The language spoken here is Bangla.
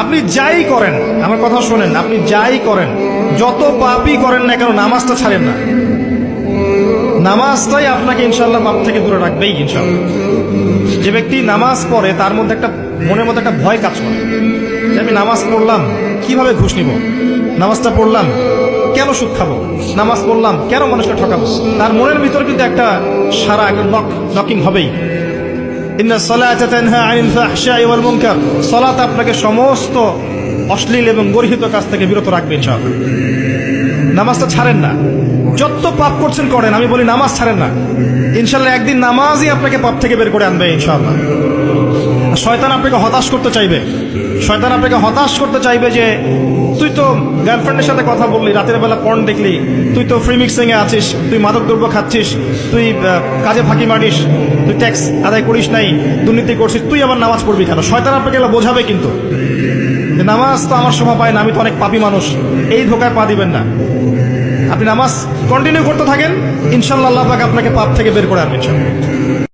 আপনি যাই করেন, আমার কথা শোনেন, আপনি যাই করেন, যত পাপই করেন না কেন, নামাজটা ছাড়েন না। নামাজটাই আপনাকে ইনশাল্লাহ পাপ থেকে দূরে রাখবেই ইনশাল্লাহ যে ব্যক্তি নামাজ পড়ে, তার মধ্যে একটা মনের মধ্যে একটা ভয় কাজ করে। যে আমি নামাজ পড়লাম, কীভাবে ঘুষ নিব? নামাজটা পড়লাম, কেন সুদ খাব? নামাজ পড়লাম, কেন মানুষকে ঠকাবো? তার মনের ভিতর কিন্তু একটা সারা নক নকিং হবেই। ইন্না সালাতা আপনাকে সমস্ত অশ্লীল এবং গর্হিত কাজ থেকে বিরত রাখবে, ইনশাআল্লাহ। নামাজটা ছাড়েন না। যত পাপ করছেন করেন, আমি বলি নামাজ ছাড়েন না। ইনশাল্লাহ একদিন নামাজই আপনাকে পাপ থেকে বের করে আনবে, ইনশাআল্লাহ। আর শয়তান আপনাকে হতাশ করতে চাইবে। শয়তান আপনাকে হতাশ করতে চাইবে যে, তুই তো গার্লফ্রেন্ডের সাথে কথা বললি, রাতের বেলা পর্ন দেখলি, তুই তো ফ্রি মিক্সিং এ আছিস, তুই মাদক দ্রব্য খাচ্ছিস, তুই কাজে ফাঁকি মারিস, তুই ট্যাক্স আদায় করিস নাই, দুর্নীতি করছিস, তুই আবার নামাজ পড়বি কেন? শয়তান আপনাকে এগুলো বোঝাবে কিন্তু। যে নামাজ তো আমার শোভা পায় না, আমি তো অনেক পাপী মানুষ, এই ধোকায় পা দিবেন না। আপনি নামাজ কন্টিনিউ করতে থাকেন ইনশাল্লাহ আল্লাহ আপনাকে পাপ থেকে বের করে আনবেন।